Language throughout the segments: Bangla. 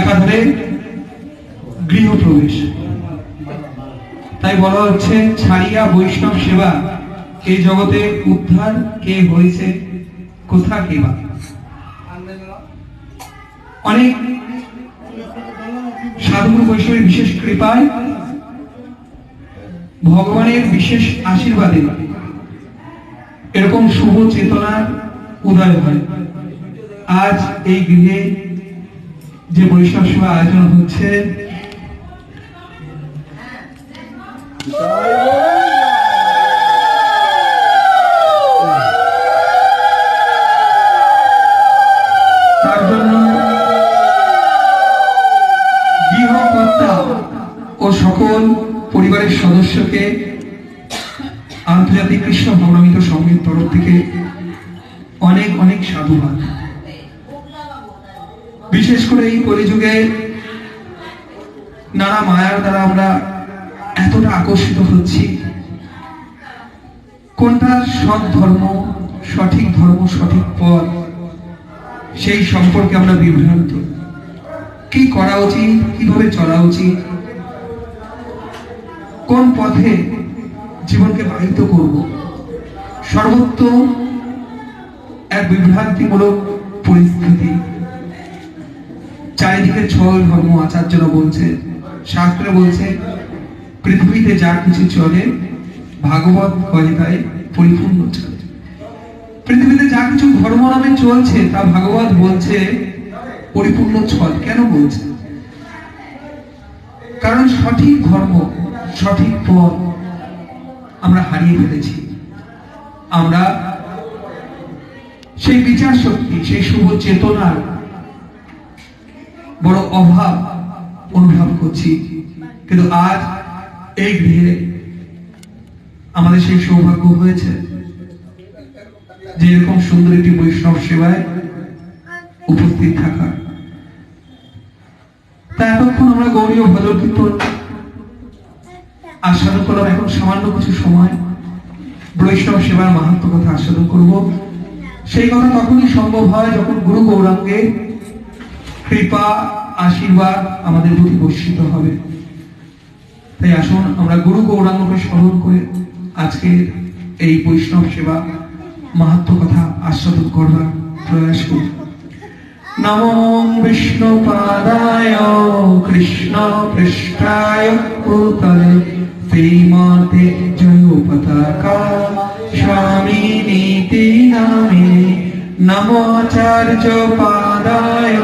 একাধারে গৃহপ্রবেশ। তাই বলা হচ্ছে, ছাড়িয়া বৈষ্ণব সেবা এই জগতে উদ্ধার, কে হয়েছে কোথা কে অনেক সাধু বৈষ্ণবের বিশেষ কৃপায় ভগবানের বিশেষ আশীর্বাদে এরকম শুভ চেতনার উদয় হয়। আজ এই গৃহে যে বৈষ্ণব সেবা আয়োজন হচ্ছে। তার জন্য ও সকল পরিবারের সদস্যকে মায়ার দ্বারা আমরা এতটা আকর্ষিত হচ্ছি। কোনটা সৎ ধর্ম, সঠিক ধর্ম, সঠিক পথ, সেই সম্পর্কে আমরা বিভ্রান্ত। কি করা উচিত, কীভাবে চলা উচিত, কোন পথে জীবনকে বাহিত করব। সর্বত্র এক বিভ্রান্তিমূলক পরিস্থিতি। চারিদিকে ছল ধর্ম আচার্যরা বলছে শাস্ত্রে বলছে, পৃথিবীতে যা কিছু চলে, ভাগবত কলিতায় পরিপূর্ণ চলে। পৃথিবীতে যা কিছু ধর্ম নামে চলছে, তা ভাগবত বলছে পরিপূর্ণ ছল। কেন বলছে? কারণ সঠিক ধর্ম, সঠিক পথ আমরা হারিয়ে ফেলেছি। আমরা সেই বিচার শক্তি সেই শুভ চেতনার বড় অভাব অনুভব করছি। কিন্তু আজ এই গৃহে আমাদের সেই সৌভাগ্য হয়েছে যে এরকম সুন্দর একটি বৈষ্ণব সেবায় উপস্থিত থাকা। তা এতক্ষণ আমরা গৌরী ও ভজন কীর্তন আস্বাদন করলাম। এখন সামান্য কিছু সময় বৈষ্ণব সেবার মাহাত্ম কথা আস্বাদন করব। সেই কথা তখনই সম্ভব হয় যখন গুরু গৌরাঙ্গে কৃপা আশীর্বাদ আমাদের প্রতি বর্ষিত হবে। তাই আসুন, আমরা গুরু গৌরাঙ্গকে স্মরণ করে আজকে এই বৈষ্ণব সেবা, মাহাত্ম কথা আস্বাদন করবার প্রয়াস করি। নমো বিষ্ণু পাদায় কৃষ্ণ পৃষ্ঠায় ভূতলে শ্রীমতে জয় পতাকা স্বামী নীতি নামে। নমোচার্য পাদায়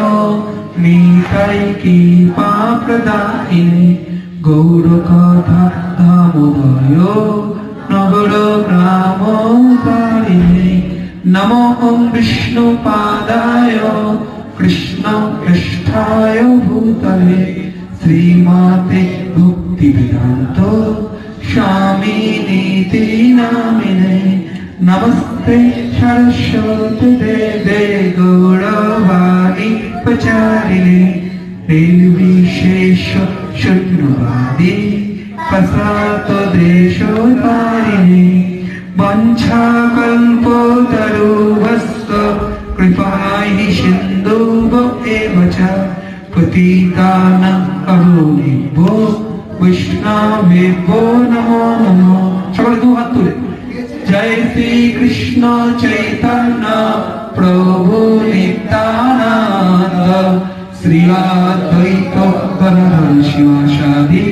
নিতাই কি প্রদায়িনে গৌর কথা ধামোদয় নগর গ্রাম তারিণে নমো ওম বিষ্ণু পাদায়, কৃষ্ণ পৃষ্ঠায় ভূতলে শ্রীমাতে ভক্তি বেদান্ত স্বামী নীতি নামিনে। নমস্তে সরস্বতী দেবে গৌরবাণী প্রচারিণে নির্বিশেষ শূন্যবাদী প্রসাত দেশোতারিণে वञ्छाकल्पतरुवस्त कृपाहि सिन्धुव एव च पतितानं करुणिभो वैष्णवेभ्यो नमो नमो সকলে দু হাত তুলে জয় শ্রী কৃষ্ণ চৈতন্য প্রভু নিত্যানন্দ শ্রী অদ্বৈত শিবাসাদি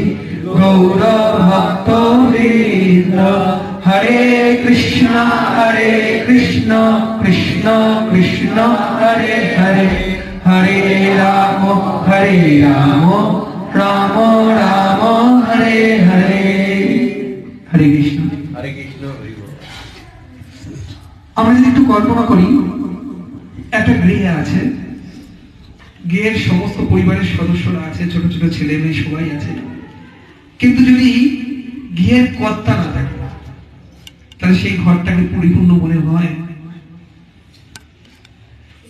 গৌর ভক্ত হরে কৃষ্ণ হরে কৃষ্ণ কৃষ্ণ কৃষ্ণ হরে হরে হরে রাম হরে রাম রাম রাম হরে হরে কৃষ্ণ হরে কৃষ্ণ হরি বল। আমরা যদি একটু কল্পনা করি, একটা গৃহে আছে, গৃহের সমস্ত পরিবারের সদস্যরা আছে, ছোট ছোট ছেলে মেয়ে সবাই আছে। কিন্তু যদি গৃহের কর্তা না থাকে, তাহলে সেই ঘরটাকে পরিপূর্ণ মনে হয়।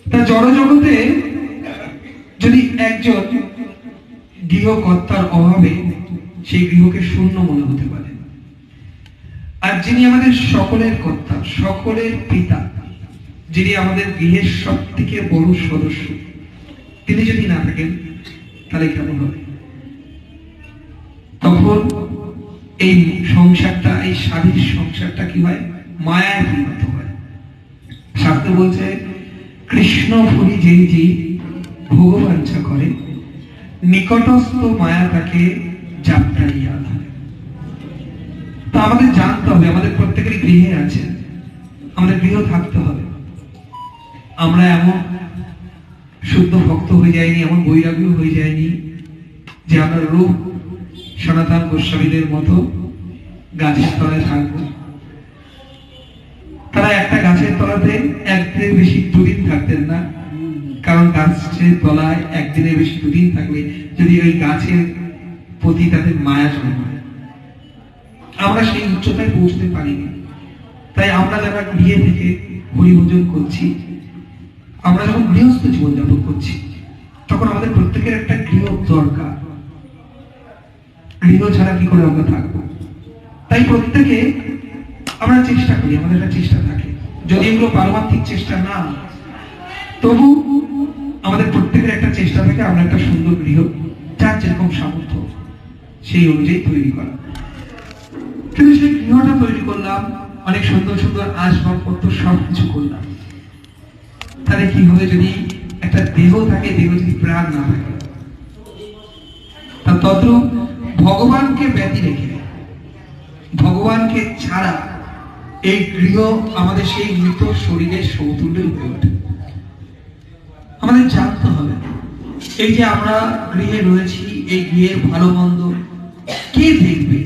তা জড় জগতে যদি একজন গৃহকর্তার অভাবে সেই গৃহকে শূন্য মনে হতে পারে। আর যিনি আমাদের সকলের কর্তা, সকলের পিতা, যিনি আমাদের গৃহের সব থেকে বড় সদস্য, তিনি যদি না থাকেন, তাহলে কেমন হবে? তখন এই সংসারটা, এই স্বাধীন সংসারটা কি হয়? মায়ায় পরিণত হয়। শাস্ত্র বলছে, কৃষ্ণ ভুলি যেই জীব ভোগবাঞ্ছা করে, নিকটস্থ মায়া তাকে যাত্রাইয়া আমাদের জানতে হবে, আমাদের প্রত্যেকেরই গৃহে আছে। আমাদের গৃহ থাকতে হবে। আমরা এমন শুদ্ধ ভক্ত হয়ে যায়নি এমন বৈরাগ্য হয়ে যায়নি যে আমরা রূপ সনাতন গোস্বামীদের মতো গাছের তলায় থাকব। তারা একটা গাছের তলাতে একদিনের বেশি দুদিন থাকতেন না, কারণ গাছের তলায় একদিনের বেশি দুদিন থাকলে যদি ওই গাছের প্রতি তাদের মায়া জন্মায়। আমরা সেই উচ্চতায় পৌঁছতে পারিনি। তাই আমরা যারা গৃহে থেকে হরিভোজন করছি, আমরা যখন গৃহস্থ জীবনযাপন করছি, তখন আমাদের প্রত্যেকের একটা গৃহ দরকার। গৃহ ছাড়া কি করে আমরা থাকব? তাই প্রত্যেকে আমরা চেষ্টা করি, আমাদের একটা চেষ্টা থাকে। যদি এগুলো পারমার্থিক চেষ্টা না তবু আমাদের প্রত্যেকের একটা চেষ্টা থাকে, আমরা একটা সুন্দর গৃহ, যার যেরকম সামর্থ্য, সেই অনুযায়ী তৈরি করা। গৃহটা তৈরি করলাম, অনেক সুন্দর সুন্দর আসবাবপত্র সব কিছু করলাম। তাহলে কি হবে যদি একটা দেহ থাকে, দেহ যদি প্রাণ না থাকে? তা তদ্রূপ ভগবানকে ব্যতি রেখে, ভগবানকে ছাড়া এই গৃহ আমাদের সেই মৃত শরীরের সমতুল্য হয়ে ওঠে। আমাদের জানতে হবে, এই যে আমরা গৃহে রয়েছি, এই গৃহের ভালো মন্দ কে দেখবে?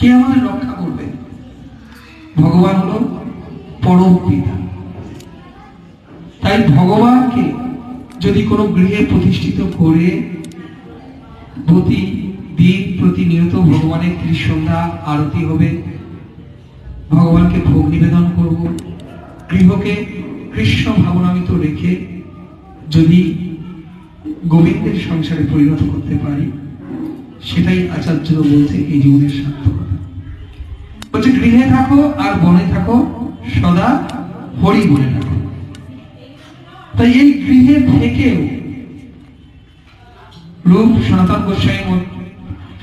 কে আমাদের রক্ষা করবে? ভগবান হলো পরম পিতা। তাই ভগবানকে যদি কোনো গৃহে প্রতিষ্ঠিত করে প্রতিদিন প্রতিনিয়ত ভগবানের ত্রিসন্ধ্যা আরতি হবে, ভগবানকে ভোগ নিবেদন করব, গৃহকে কৃষ্ণ ভাবনামিত রেখে যদি গোবিন্দের সংসারে পরিণত করতে পারি, সেটাই আচার্য বলছে এই জীবনের সার্থকতা বলছে, গৃহে থাকো আর বনে থাকো, সদা হরি বলে থাকো। তাই এই গৃহে থেকেও রূপ সনাতন গোস্বামী মত-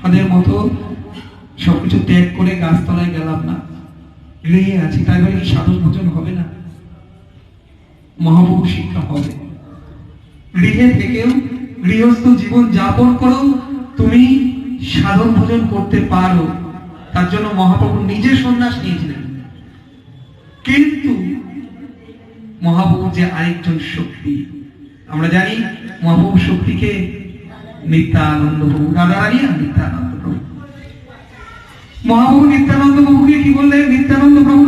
তাদের মতো সবকিছু ত্যাগ করে গাছতলায় গেলাম না। গৃহে আছি, তাই বলে কি সাধন ভোজন হবে না। মহাপ্রভু শিক্ষা হবে। গৃহে থেকেও গৃহস্থ জীবন যাপন করো তুমি সাধন ভোজন করতে পারো। তার জন্য মহাপ্রভু নিজে সন্ন্যাস নিয়েছিলেন। কিন্তু মহাপ্রভু যে আরেকজন শক্তি, আমরা জানি মহাপ্রভু শক্তিকে নিত্যানন্দ প্রভু রাধারানী আর নিত্যানন্দ প্রভু। মহাপ্রভু নিত্যানন্দ প্রভুকে কি বললেন? নিত্যানন্দ প্রভু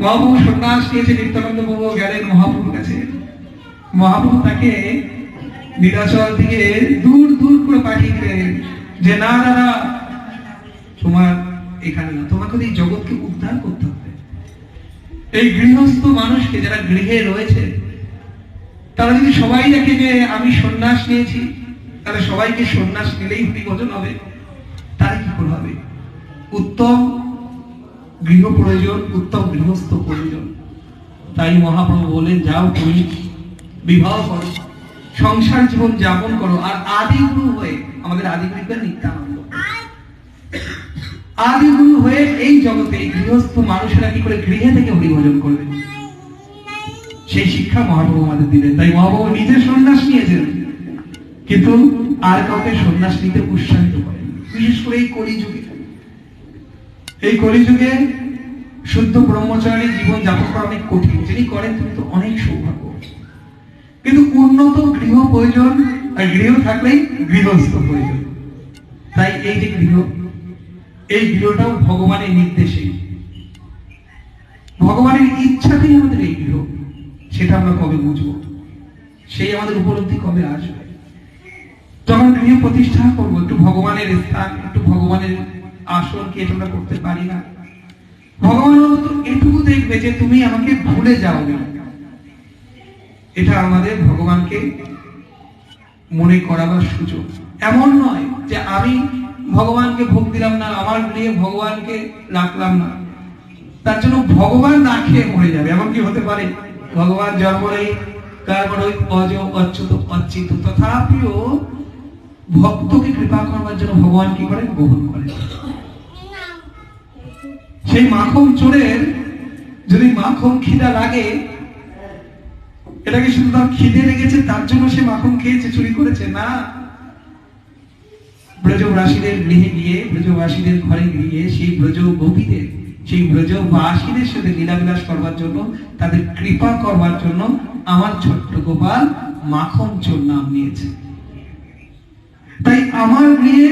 মহাপ্রভু সন্ন্যাস নিয়েছে, নিত্যানন্দ প্রভু গেলেন মহাপ্রভুর কাছে। মহাপ্রভু তাকে নীলাচল থেকে দূর দূর করে পাঠিয়ে দিলেন যে, না দাদা তোমার এখানে না। তোমাকে এই জগৎকে উদ্ধার করতে হবে। এই গৃহস্থ মানুষকে যারা গৃহে রয়েছে, তারা যদি সবাই দেখে যে আমি সন্ন্যাস নিয়েছি, তাহলে সবাইকে সন্ন্যাস নিলেই ভোজন হবে। তাহলে কি করে হবে? উত্তম গৃহ প্রয়োজন, উত্তম গৃহস্থ প্রয়োজন। তাই মহাপ্রভু বলেন, যাও তুমি, বিবাহ করো, সংসার জীবন যাপন করো। আর আদি গুরু হয়ে আমাদের আদি গুরু নিত্যানন্দ। আদি গুরু হয়ে এই জগতে গৃহস্থ মানুষেরা কি করে গৃহে থেকে হরিভজন করবে? সেই শিক্ষা মহাপ্রভু আমাদের দিলেন। তাই মহাপ্রভু নিজে সন্ন্যাস নিয়েছেন। কিন্তু আর কাউকে সন্ন্যাস নিতে উৎসাহিত করেন বিশেষ করে এই কলিযুগে। এই কলিযুগে শুদ্ধ ব্রহ্মচারী জীবন যাপন করা অনেক কঠিন। যিনি করেন তিনি তো অনেক সৌভাগ্য। কিন্তু উন্নত গৃহ প্রয়োজন আর গৃহ থাকলেই গৃহস্থ প্রয়োজন। তাই এই যে গৃহ এই গৃহটাও ভগবানের নির্দেশে। ভগবানের ইচ্ছাতেই আমাদের এই গৃহ। সেটা আমরা কবে বুঝব? সেই আমাদের উপলব্ধি কবে আসবে? যখন গৃহ প্রতিষ্ঠা করব, একটু ভগবানের স্থান, একটু ভগবানের আসন কি এটা আমরা করতে পারি না? ভগবান এটুকু দেখবে যে তুমি আমাকে ভুলে যাও এটা আমাদের ভগবানকে মনে করাবার সুযোগ। এমন নয় যে আমি ভগবানকে ভোগ দিলাম না, আমার গৃহে ভগবানকে রাখলাম না। তার জন্য ভগবান না খেয়ে মরে যাবে, এমন কি হতে পারে? ভগবান জন্ম নেই ওই অজ, অচ্যুত অচ্যুত তথাপিও ভক্তকে কৃপা করবার জন্য ভগবান কি করেন গ্রহণ করেন সেই মাখন চোরের যদি মাখন খিদা লাগে এটা কি শুধু তার খিদে লেগেছে, তার জন্য সে মাখন খেয়েছে, চুরি করেছে, না। ব্রজবাসীদের গৃহে গিয়ে, ব্রজবাসীদের ঘরে গিয়ে সেই ব্রজ গোপীদের সেই ব্রজবাসীদের সাথে লীলাবিলাস করবার জন্য, তাদের কৃপা করবার জন্য আমার ছোট্ট গোপাল মাখন চোর নাম নিয়েছে। তাই আমার গৃহে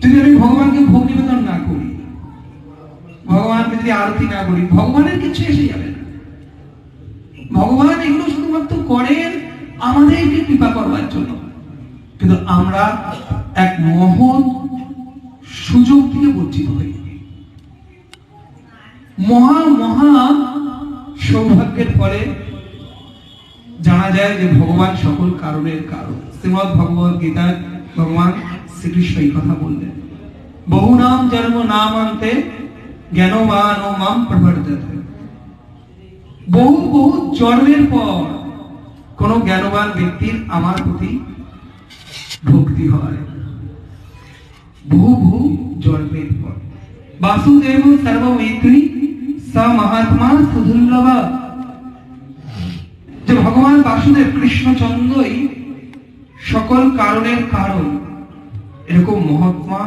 যদি আমি ভগবানকে ভোগ নিবেদন না করি, ভগবানকে যদি আরতি না করি, ভগবানের কিছু এসে যাবে না। ভগবান এগুলো শুধুমাত্র করেন আমাদেরকে কৃপা করবার জন্য। কিন্তু আমরা এক মহৎ সুযোগ থেকে বঞ্চিত হই। মহা মহা সৌভাগ্যের ফলে জানা যায় যে ভগবান সকল কারণের কারণ। শ্রীমদ ভগবত গীতায় ভগবান শ্রীকৃষ্ণ এই কথা বললেন। বহু নাম জন্ম নাম আনতে জ্ঞানবান ও মাম প্রবর্ততে বহু বহু জন্মের পর কোন জ্ঞানবান ব্যক্তির আমার প্রতি ভক্তি হয়। বহু বহু জন্মের পর। বাসুদেব সর্বমিত্রী স মহাত্মা সুদুর্লভ। যে ভগবান বাসুদেব কৃষ্ণচন্দ্রই সকল কারণের কারণ। এরকম মহাত্মা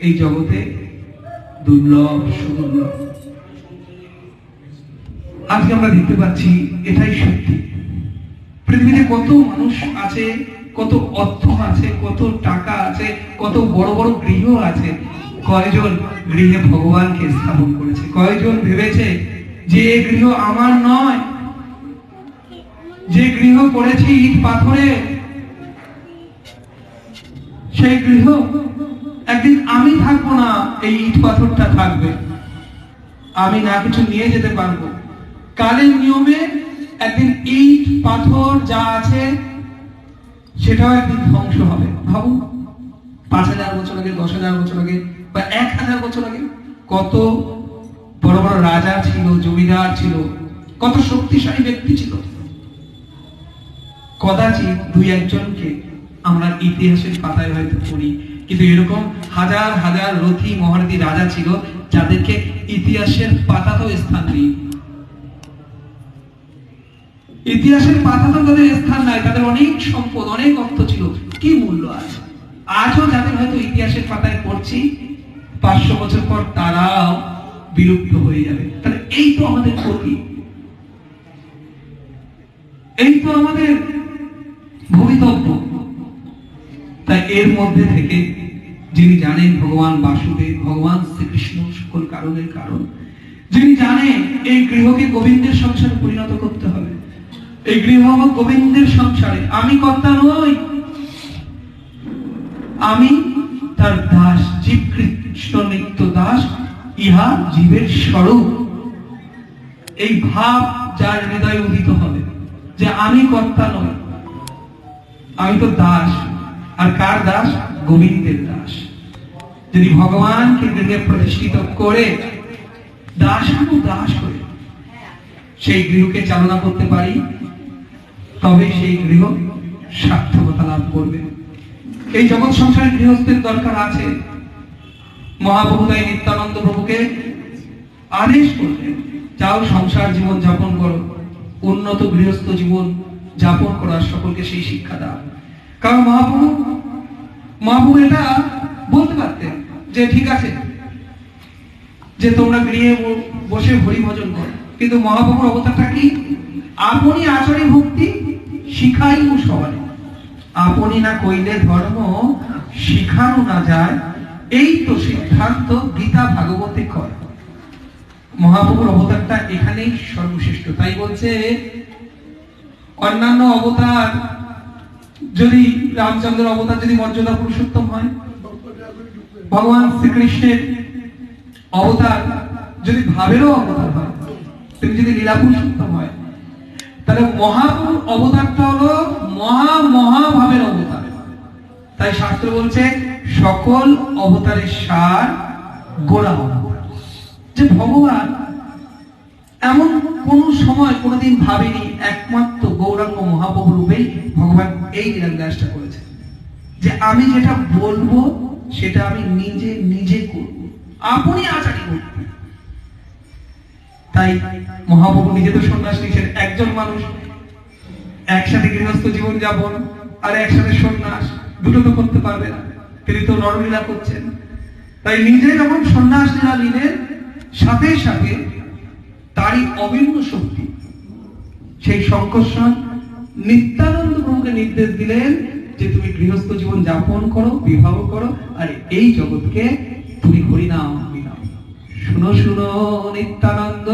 এই জগতে দুর্লভ, সুদুর্লভ। আজকে আমরা দেখতে পাচ্ছি, এটাই সত্যি। পৃথিবীতে কত মানুষ আছে কত অর্থ আছে, কত টাকা আছে, কত বড় বড় গৃহ আছে। কয়জন গৃহে ভগবানকে স্থাপন করেছে? কয়জন ভেবেছে যে এ গৃহ আমার নয়? যে গৃহ করেছি ইট পাথরে। সেই গৃহ একদিন আমি থাকব না, এই ইট পাথরটা থাকবে। আমি না কিছু নিয়ে যেতে পারব। কালের নিয়মে একদিন ইট পাথর যা আছে সেটাও একদিন ধ্বংস হবে? ভাবুন। পাঁচ হাজার বছর আগে, দশ হাজার বছর আগে, বা এক হাজার বছর আগে কত বড় বড় রাজা ছিল, জমিদার ছিল, কত শক্তিশালী ব্যক্তি ছিল। কদাচিৎ দুই একজনকে আমরা ইতিহাসের পাতায় হয়তো পড়ি, কিন্তু এরকম হাজার হাজার রথী মহারথী রাজা ছিল, যাদেরকে ইতিহাসের পাতাতেও স্থান নেই ইতিহাসের পাতাতেও তাদের স্থান নাই, তাদের অনেক সম্পদ, অনেক অর্থ ছিল। কি মূল্য আছে আজও যাদের হয়তো ইতিহাসের পাতায় পড়ছি, পাঁচশো বছর পর তারাও বিলুপ্ত হয়ে যাবে। তাহলে এই তো আমাদের ক্ষতি। এই তো আমাদের ভবিতব্য তাই এর মধ্যে থেকে যিনি জানেন ভগবান বাসুদেব, ভগবান শ্রীকৃষ্ণ সকল কারণের কারণ, যিনি জানেন এই গৃহকে গোবিন্দের সংসারে পরিণত করতে হবে। এই গৃহ গোবিন্দের সংসারে। আমি কর্তা নই। আমি তার দাস, জীব কৃষ্ণ দাস, ইহা জীবের স্বরূপ। এই ভাব যার উদিত হবে, যে আমি কর্তা নই। আমি তো দাস। আর কার দাস? গোবিন্দের দাস। যদি ভগবানকে গৃহে প্রতিষ্ঠিত করে, দাস দাস করে সেই গৃহকে চালনা করতে পারি তবে সেই গৃহ সার্থকতা লাভ করবে। এই জগৎ সংসারে গৃহস্থের দরকার আছে। মহাপ্রভু তাই নিত্যানন্দ প্রভুকে আদেশ করলেন, যাও সংসার জীবন যাপন করো, উন্নত গৃহস্থ জীবন যাপন করার সকলকে সেই শিক্ষা দাও। কারণ মহাপ্রভু মহাপ্রভু এটা বলতে পারতেন যে, ঠিক আছে, যে তোমরা গৃহে বসে হরি ভজন করো। কিন্তু মহাপ্রভুর অবতারটা কি? আপনি আচরে ভক্তি শিখাই সবাই। আপনি না কইলে ধর্ম শিখানো না যায়, এই তো সিদ্ধান্ত গীতা ভাগবতে কয় মহাপ্রভুর অবতারটা এখানেই সর্বশ্রেষ্ঠ। তাই বলছে, অন্যান্য অবতার যদি রামচন্দ্র অবতার যদি মর্যাদা পুরুষোত্তম হয়, ভগবান শ্রীকৃষ্ণের অবতার যদি ভাবেরও অবতার হয়, তিনি যদি লীলা পুরুষোত্তম হয় তাহলে মহাপুর অবতারটা হলো মহা মহাভাবের অবতার। তাই শাস্ত্র বলছে, সকল অবতারের সার গোড়া অবতার। যে ভগবান এমন কোন সময় কোনোদিন ভাবিনি, একমাত্র গৌরাঙ্গ মহাপ্রভু রূপেই ভগবান এই লীলাবিলাসটা করেছে যে আমি যেটা বলব, সেটা আমি নিজে নিজে করব। আপনি আচারি করবেন। তাই মহাপ্রভু নিজে তো সন্ন্যাস নিয়েছেন একজন মানুষ। একসাথে গৃহস্থ জীবন যাপন আর একসাথে সন্ন্যাস, দুটো তো করতে পারবে না। তিনি তো নরলীলা করছেন। তাই নিজে যখন সন্ন্যাস লীলা নিলেন, সাথে সাথে তারই অভিন্ন শক্তি, সেই শঙ্কর্ষণ নিত্যানন্দ প্রভুকে নির্দেশ দিলেন যে তুমি গৃহস্থ জীবন যাপন করো, বিবাহ করো, আর এই জগৎকে তুমি হরিনাম শুনো শুনো, নিত্যানন্দ।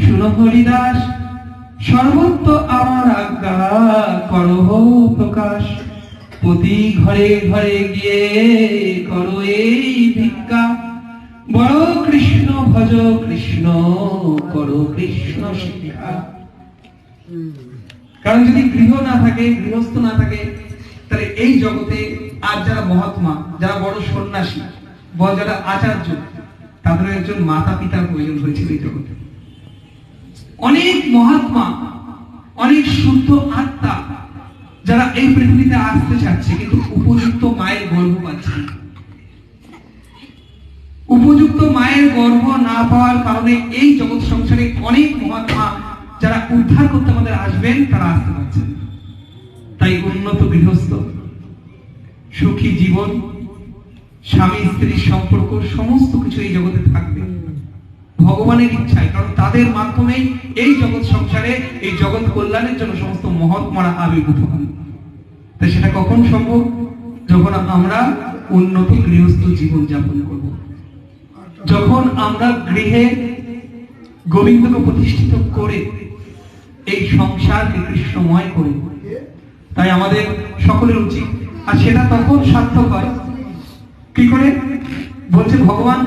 শুনো হরিদাস, সর্বত্র আমার আজ্ঞা, করো প্রকাশ। প্রতি ঘরে ঘরে গিয়ে করো এই ভিক্ষা। বড় কৃষ্ণ, ভজ কৃষ্ণ, করো কৃষ্ণ শিক্ষা। কারণ যদি গৃহ না থাকে, গৃহস্থ না থাকে, তাহলে এই জগতে আর যারা মহাত্মা, যারা বড় সন্ন্যাসী, বা যারা আচার্য তাদের একজন মাতা পিতার প্রয়োজন হয়েছিল এই জগতে। অনেক মহাত্মা, অনেক শুদ্ধ আত্মা যারা এই পৃথিবীতে আসতে চাচ্ছে, কিন্তু উপযুক্ত মায়ের গর্ভ পাচ্ছে উপযুক্ত মায়ের গর্ভ না পাওয়ার কারণে এই জগৎ সংসারে অনেক মহাত্মা যারা উদ্ধার করতে আমাদের আসবেন, তারা আসতে পারছেন তাই উন্নত গৃহস্থ, সুখী জীবন স্বামী স্ত্রীর সম্পর্ক, সমস্ত কিছু এই জগতে থাকবে। ভগবানের ইচ্ছায়, কারণ তাদের মাধ্যমেই এই জগৎ সংসারে, এই জগৎ কল্যাণের জন্য সমস্ত মহাত্মারা আবির্ভূত হন তাই সেটা কখন সম্ভব? যখন আমরা উন্নত গৃহস্থ জীবন যাপন করব। যখন আমরা গৃহে গোবিন্দকে প্রতিষ্ঠিত করে এই সংসারকে কৃষ্ণময় করব তাই আমাদের সকলের উচিত। আর সেটা তখন সার্থক হয়। কি করে? বলছে ভগবান